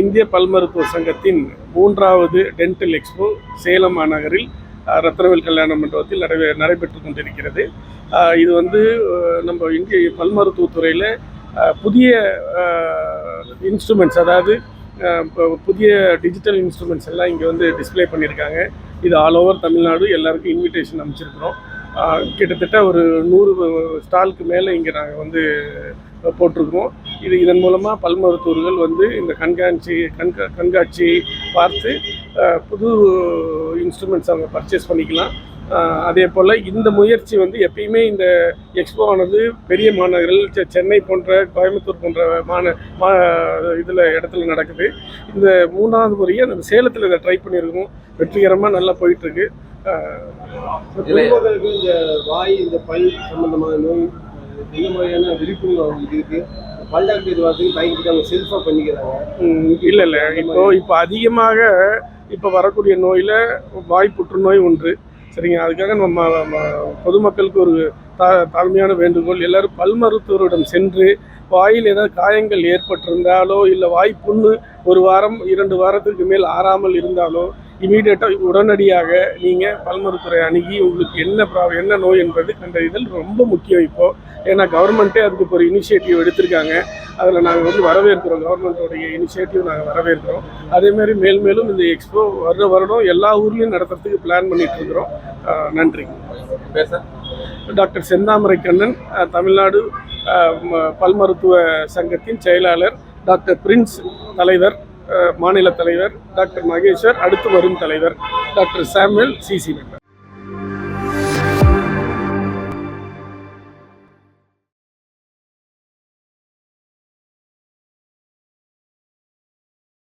இந்திய பல் மருத்துவ சங்கத்தின் மூன்றாவது டென்டல் எக்ஸ்போ சேலம் மாநகரில் ரத்னவேல் கல்யாண மண்டபத்தில் நடைபெ நடைபெற்று கொண்டிருக்கிறது. இது வந்து நம்ம இந்திய பல் மருத்துவத்துறையில் புதிய இன்ஸ்ட்ருமெண்ட்ஸ் அதாவது புதிய டிஜிட்டல் இன்ஸ்ட்ருமெண்ட்ஸ் எல்லாம் இங்கே வந்து டிஸ்ப்ளே பண்ணியிருக்காங்க. இது ஆல் ஓவர் தமிழ்நாடு எல்லாருக்கும் இன்விடேஷன் அமைச்சிருக்கிறோம் கிட்டத்தட்ட ஒரு நூறு ஸ்டாலுக்கு மேலே இங்கே நாங்கள் வந்து போட்டிருக்கோம் இது இதன் மூலமாக பல் மருத்துவர்கள் வந்து இந்த கண்காட்சி கண்கா கண்காட்சி பார்த்து புது இன்ஸ்ட்ருமெண்ட்ஸ் அவங்க பர்ச்சேஸ் பண்ணிக்கலாம். அதே போல் இந்த முயற்சி வந்து எப்பயுமே இந்த எக்ஸ்போ ஆனது பெரிய மாநகரில் சென்னை போன்ற கோயம்புத்தூர் போன்ற மாந மா இதில் இடத்துல நடக்குது. இந்த மூணாவது முறையாக நம்ம சேலத்தில் இதை ட்ரை பண்ணியிருக்கோம் வெற்றிகரமாக நல்லா போயிட்டுருக்கு. பொதுமக்களுக்கு இந்த வாய் இந்த பல் சம்பந்தமான நோய் அஹ், என்ன மாதிரியான விழிப்புணர்வு அவங்களுக்கு இருக்குது பல் டாக்டர் வரதுக்கு பயன்படுத்தி அவங்க செல்ஃபாக பண்ணிக்கிறாங்க. இல்லை இல்லை. இப்போ இப்போ அதிகமாக இப்போ வரக்கூடிய நோயில் வாய் புற்றுநோய் ஒன்று. சரிங்க அதுக்காக நம்ம பொதுமக்களுக்கு ஒரு தா தாழ்மையான வேண்டுகோள். எல்லாரும் பல் மருத்துவரிடம் சென்று வாயில் ஏதாவது காயங்கள் ஏற்பட்டிருந்தாலோ இல்லை வாய் புண்ணு ஒரு வாரம் இரண்டு வாரத்துக்கு மேல் ஆறாமல் இருந்தாலோ இமீடியட்டாக உடனடியாக நீங்கள் பல் மருத்துவரை அணுகி உங்களுக்கு என்ன ப்ராப்ளம் என்ன நோய் என்பது கண்டறிதல் ரொம்ப முக்கியம் இப்போது ஏன்னா கவர்மெண்ட்டே அதுக்கு ஒரு இனிஷியேட்டிவ் எடுத்திருக்காங்க. அதில் நாங்கள் வந்து வரவேற்கிறோம். கவர்மெண்ட்டோடைய இனிஷியேட்டிவ் நாங்கள் வரவேற்கிறோம். அதேமாதிரி மேல் மேலும் இந்த எக்ஸ்போ வருட வருடம் எல்லா ஊர்லேயும் நடத்துறதுக்கு பிளான் பண்ணிட்டு இருக்கிறோம். நன்றி. டாக்டர் செந்தாமரை கண்ணன் தமிழ்நாடு அஹ், ம- பல் மருத்துவ சங்கத்தின் செயலாளர் டாக்டர் பிரின்ஸ் தலைவர். மாநில தலைவர் டாக்டர் மகேஸ்வர் அடுத்து வரும் தலைவர் டாக்டர் சாமுவேல் சிசி மெம்பர்